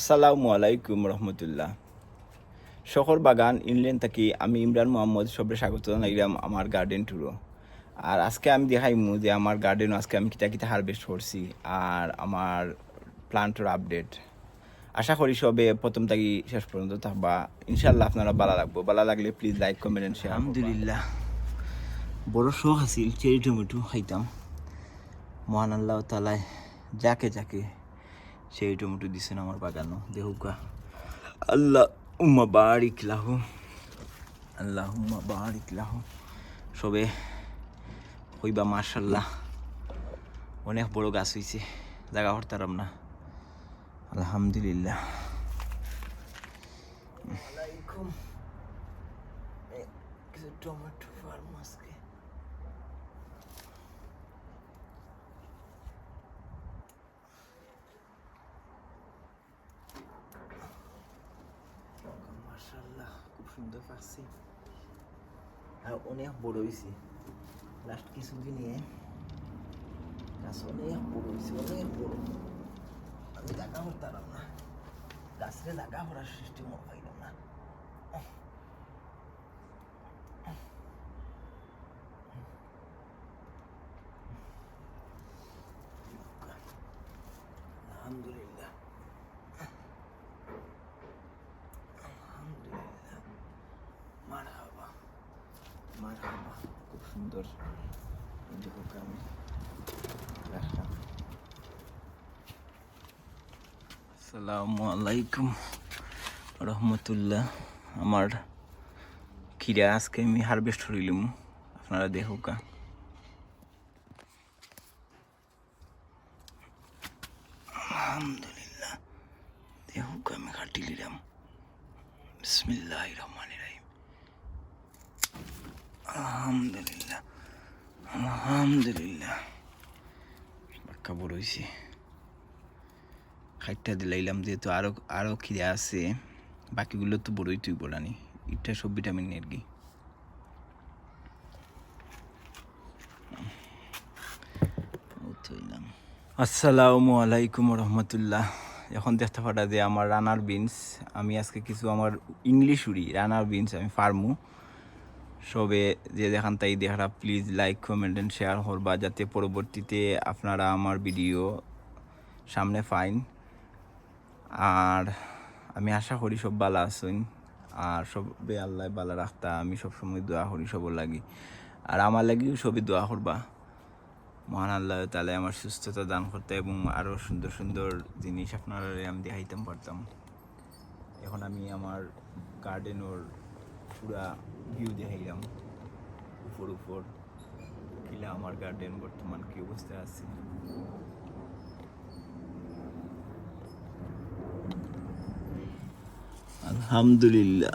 আসসালামু আলাইকুম রহমতুল্লাহ। শহর বাগান, ইংল্যান্ড থেকে আমি ইমরান মোহাম্মদ সবে স্বাগত জানাইলাম আমার গার্ডেন ট্যুরও আর আজকে আমি দেখাইমু যে আমার গার্ডেন আজকে আমি কিতা কিতা হারভেস্ট করছি আর আমার প্লান্টের আপডেট আশা করি সবে প্রথম থেকে শেষ পর্যন্ত থাকবা। ইনশাল্লাহ আপনারা ভালো লাগবো। ভালো লাগলে please like comment and share আলহামদুলিল্লাহ। বড় শখ আছিল চেরি টমেটো খাইতাম। মহান আল্লাহ তালায় যাকে যাকে সেই টমেটো দিছেন আমার বাগানো। দেহুকা। আল্লাহ উম্মা বারিক লাহু। আল্লাহ উম্মা বারিক লাহু। সবে হইবা মার্শাল্লাহ অনেক বড় গাছ হইছে। জায়গা হরতারাম না। আলহামদুলিল্লাহ। টমেটো ফার্ম মাশাল্লাহ খুব সুন্দর পাচ্ছি আর অনেক বড় হয়েছে লাস্ট কিছুদিন নিয়ে গাছ অনেক বড় হয়েছে অনেক বড়। আমি দেখা করতাম না। গাছরে জায়গা সৃষ্টি সিস্টেম পাইলাম না আলহামদুলিল্লাহ আলহামদুলিল্লাহ মারহাবা মারহাবা খুব সুন্দর দেখো আমি আসসালামু আলাইকুম রহমতুল্লাহ আমার খিরা আজকে আমি হারভেস্ট আপনারা আলহামদুলিল্লাহ আমি কাটি লিলাম বিসমিল্লাহ রহমান রাহিম আলহামদুলিল্লাহ। আলহামদুলিল্লাহ। বাক্কা বড় হয়েছে খাইটটা দিলাইলাম, যেহেতু আরও আরও খিদে আছে। বাকিগুলো তো বড়ই তুই বলানি এটা সব ভিটামিন আর আসসালামু আলাইকুম রহমতুল্লাহ। এখন দেখতে পাটা যে আমার রানার বিনস, আমি আজকে কিছু আমার ইংলিশ উড়ি, রানার বিনস আমি ফার্মু। সবে যে দেখান তাই দেখারা please like comment and share করবা, যাতে পরবর্তীতে আপনারা আমার ভিডিও সামনে পাইন আর আমি আশা করি সব ভালো আছেন। আর সবে আল্লাহ ভালো রাখতা, আমি সবসময় দোয়া করি সব লাগি। আর আমার লাগিও সবই দোয়া করবা। মহান আল্লাহ তালে আমার সুস্থতা দান করতে এবং আরও সুন্দর সুন্দর জিনিস আপনারা আমি দেখাইতাম, পারতাম। এখন আমি আমার গার্ডেনের পুরা ভিউ দেখাইলাম। উপর উপর। কিলা আমার গার্ডেন বর্তমান কি অবস্থায় আছে। আলহামদুলিল্লাহ।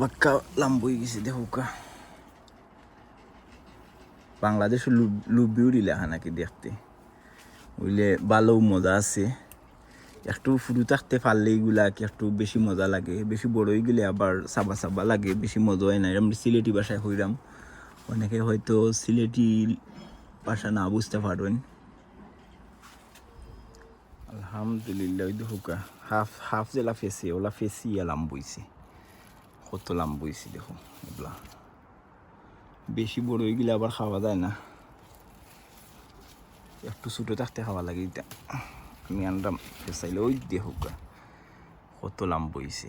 বাক্কা লাম্বই গেছে দেখুকা বাংলাদেশের লুবিউরি লেখা নাকি দেখতে। ওইলে ভালো মজা আছে। একটু ফুটু থাকতে পারলে এগুলা কি একটু বেশি মজা লাগে। বেশি বড় গেলে আবার সাবা সাবা লাগে, বেশি মজা হয় না এরকম সিলেটি ভাষায় হইরাম অনেকে হয়তো সিলেটি ভাষা না বুঝতে পারবেন। আলহামদুলিল্লাহ, ওই দেখুকা হাফ হাফ জেলা ফেসি, ওলা ফেসি লাম বইছে। কত লাম বইছে দেখো, এগুলা। বেশি বড় হয়ে গেলে আবার খাওয়া যায় না। একটু ছোটো থাকতে খাওয়া লাগে এটা। আমি আনলাম চাইলে ওই দিয়ে হোক কত লাম বইছে।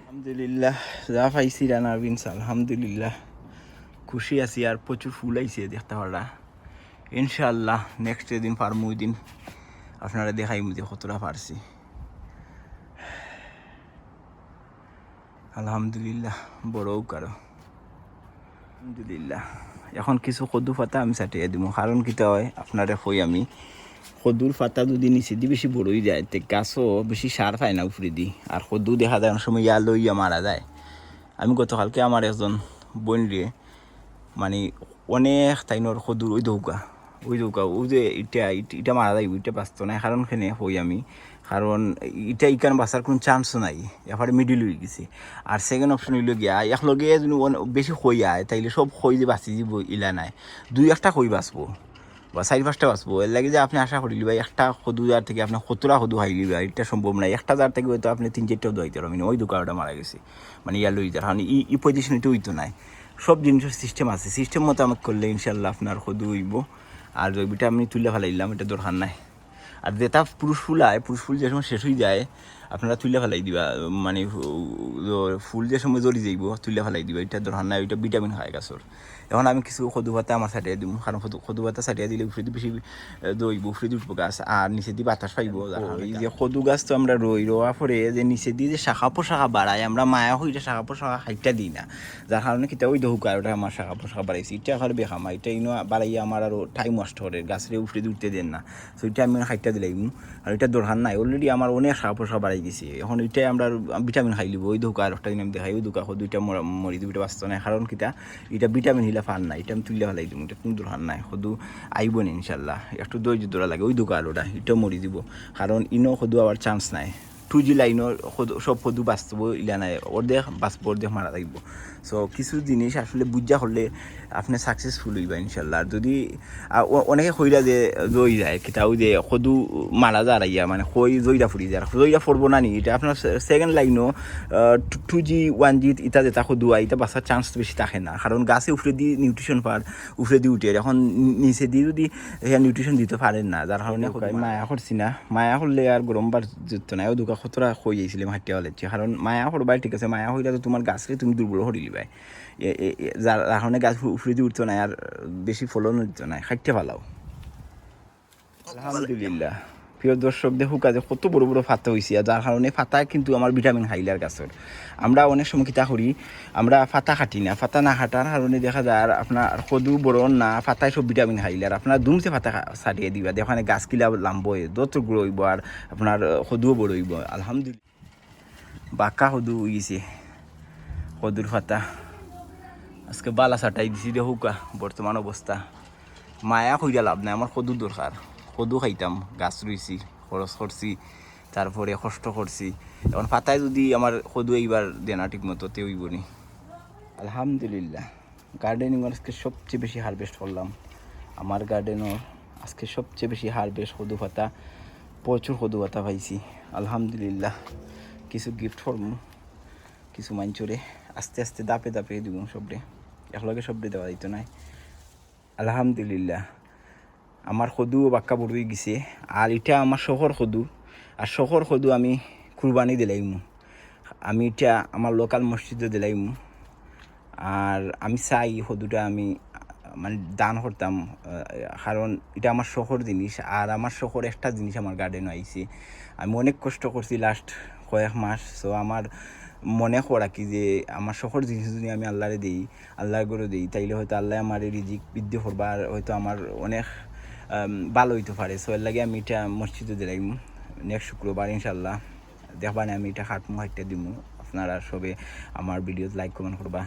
আলহামদুলিল্লাহ, যা পাইছি রানার বিনস আলহামদুলিল্লাহ। খুশি আছি আর প্রচুর ফুল আইছে দেখতে পারা ইনশাল্লাহ নেক্সট দিন পারমু দিন। আপনারা দেখাই যে কতটা পারছি। আলহামদুলিল্লাহ বড়ও কারও আলহামদুলিল্লাহ। এখন কিছু সদু পাতা আমি চাটিয়ে দিব কারণ কিতা হয়, আপনারে কই আমি। সদুর পাতা যদি নিচে দি বেশি বড়ই যায়, তে গাছও বেশি সার পায় না উপরে দি। আর সদু দেখা যায়, অনেক সময় ইয়া লইয়া মারা যায়। আমি গতকালকে আমার একজন বোন রে মানে অনেক টাইমর সদুর ওই দৌকা ওই দৌকা ও যে ইটা ইটা মারা যায় ওইটা বাঁচত না কারণ খেনে হই আমি কারণ ইটা ইকান বাঁচার কোনো চান্সও নাই এবারে মিডিল হয়ে গেছে। আর সেকেন্ড অপশন হইল গিয়া, একলগে যদি বেশি হই আয় তাইলে সব হই যে বাঁচি যাব ইলা নাই। দুই একটা হই বাঁচবো। বা চারি পাঁচটা এর লাগে যে আপনি আশা করি ভাই একটা সদু জার থেকে আপনি সত্তরা সদু হাইলি ভাই এটা সম্ভব নাই, একটা জার থেকে হয়তো আপনি তিন চারটাও দোয়াইতে পারবেন ওই দোকানটা মারা গেছে মানে ইয়ার লই কারণ ই ই পজিশন এটা হইতো নাই। সব জিনিসের সিস্টেম আছে। সিস্টেম মতো আমাকে করলে ইনশাল্লাহ আপনার সদু হইব। আর ওইটা আমি তুলে ফেলাইলাম এটা দরকার নাই। আর যেটা পুরুষ ফুল আয় পুরুষ ফুল যে সময় শেষ হয়ে যায় আপনারা তুলে ফেলাই দিবা মানে ফুল যে সময় জ্বলি যাইব তুলে ফেলাই দিবা। এটা দরকার নাই ওইটা ভিটামিন খায় গাছর এখন আমি কিছু সদু ভাতা আমার ছাটিয়ে দিব কারণ সদু ভাতা ছাটিয়ে দিলে উফরে বেশি দইব উফরে উঠবো গাছ আর নিচে দিয়ে বাতাস পাইব। এই যে সদু গাছ তো আমরা রই রোয়া পরে যে নিচে দিয়ে যে শাখা পোশাখা বাড়ায় আমরা মায়া হইটা শাখা পোশাখা হাইটটা দিই না। যার কারণে কিতা ওই দহুকার ওটা আমার শাখা পোশাখা বাড়াইছি এটা এখন বেখামা এটা ইনো বাড়াইয়া আমার আরও টাইম নষ্ট করে গাছের উফরে উঠতে দেন না। তো এটা আমি হাইটটা দিলাম আর এটা দরকার নাই অলরেডি আমার অনেক শাখা পোশাখা বাড়াই গেছে এখন এটাই আমরা ভিটামিন খাই লিব, ওই ধোকা আর একটা দিন দেখাই, ওই দোকা দুইটা মরি দুইটা বাঁচত নাই কারণ কিতা, এটা ভিটামিন হিলা ফান নাই, এটা আমি তুললে ফেলাই দিব এটা কোনো দরকার নাই, সদু আইব না ইনশাল্লাহ। একটু দই দৌড়া লাগে, ওই ধোকা আর ওটা এটাও মরি দিব। কারণ ইনো সদু আবার চান্স নাই। টু জি লাইনৰ সব সদু বাঁচব ইলা নাই। অর্ধেক বাঁচব অর্ধেক মারা থাকব। সো কিছু জিনিস আসলে বুঝা হলে আপনি সাকসেসফুল হইবা ইনশাল্লাহ। আর যদি অনেকে কইরা যে জই যায় কিতাও যে সদু মারা যা ইয়া মানে কই জইরা ফুরি যায় জইরা ফুরবো না নি এটা আপনার সেকেন্ড লাইনও টু জি ওয়ান জি ইটা যেটা সদু আয় এটা বাঁচার চান্স বেশি থাকে না। কারণ গাছে উফরে দিয়ে নিউট্রিশন পার উফরে দিয়ে উঠে। এখন নিচে দিয়ে যদি নিউট্রিশন দিতে পারেন না যার কারণে মায়া করছি না। মায়া করলে আর গরম বার যুক্ত নাই ও দুকা খতরা হয়ে যাইছিলাম হাঁটতে হলে। কারণ মায়া হরবাই ঠিক আছে, মায়া হইলে তো তোমার গাছকে তুমি দুর্বল হরি লিবাই যার কারণে গাছ দিয়ে উঠতো নাই আর বেশি ফলন উঠতো নাই। হাঁটতে ভালো আলহামদুলিল্লাহ। প্রিয় দর্শক, দেখুক কাজে কত বড় বড় ফাতা হয়েছে যার কারণে ফাতা কিন্তু আমার ভিটামিন হাইলার গাছের আমরা অনেক সময় কিতা করি, আমরা ফাতা খাটি না ফাতা না খাটার কারণে দেখা যায় আর আপনার সদু বড় না ফাতায় সব ভিটামিন হাইলার আপনার দুমতে ফাতা ছাড়িয়ে দিবা দেখানে গাছ কিলা লাম্ব হয়ে যত গ্রো হইব আর আপনার সদুও বড় হইব। আলহামদুলিল্লাহ। বাঁকা সদু হয়ে সদুর ফাতা আজকে বালা চাটাই দিছি, দেখুকা বর্তমান অবস্থা মায়া কইরা লাভ নাই আমার সদু দরকার সদু খাইতাম, গাছ রুইছি খরচ করছি তারপরে কষ্ট করছি এখন পাতায় যদি আমার সদু এইবার দেনা ঠিক মতো তে হইব নি। আলহামদুলিল্লাহ গার্ডেনিংয়ের আজকে সবচেয়ে বেশি হারভেস্ট করলাম আমার গার্ডেনর আজকে সবচেয়ে বেশি হারভেস্ট সদু পাতা প্রচুর সদু পাতা পাইছি। আলহামদুলিল্লাহ, কিছু গিফট করব কিছু মাঞ্চরে আস্তে আস্তে দাপে দাপে দিব সবরে একলগে সবরে দেওয়া দিত নাই। আলহামদুলিল্লাহ। আমার সদু বাক্কা বড় গেছে। আর এটা আমার শহর সদু। আর শহর সদু আমি কুরবানি দিলাইম আমি এটা আমার লোকাল মসজিদে দিলাইম আর আমি চাই সদুটা আমি মানে দান করতাম কারণ এটা আমার শহর জিনিস আর আমার শহর একটা জিনিস আমার গার্ডেন আইছে আমি অনেক কষ্ট করছি লাস্ট কয়েক মাস। সো আমার মনে করা কি যে আমার শহর জিনিস যদি আমি আল্লাহরে দিই আল্লাহর করে দিই, তাইলে হয়তো আল্লাহ আমার রিজিক বৃদ্ধি করবা আর হয়তো আমার অনেক ভালো হইতে পারে। সো এর লাগে আমি এটা মসজিদে দিলাম নেক্সট শুক্রবার ইনশাল্লাহ দেখবানে আমি এটা হাটমু হাইটটা দিব আপনারা সবে আমার ভিডিও লাইক কমেন্ট করবা।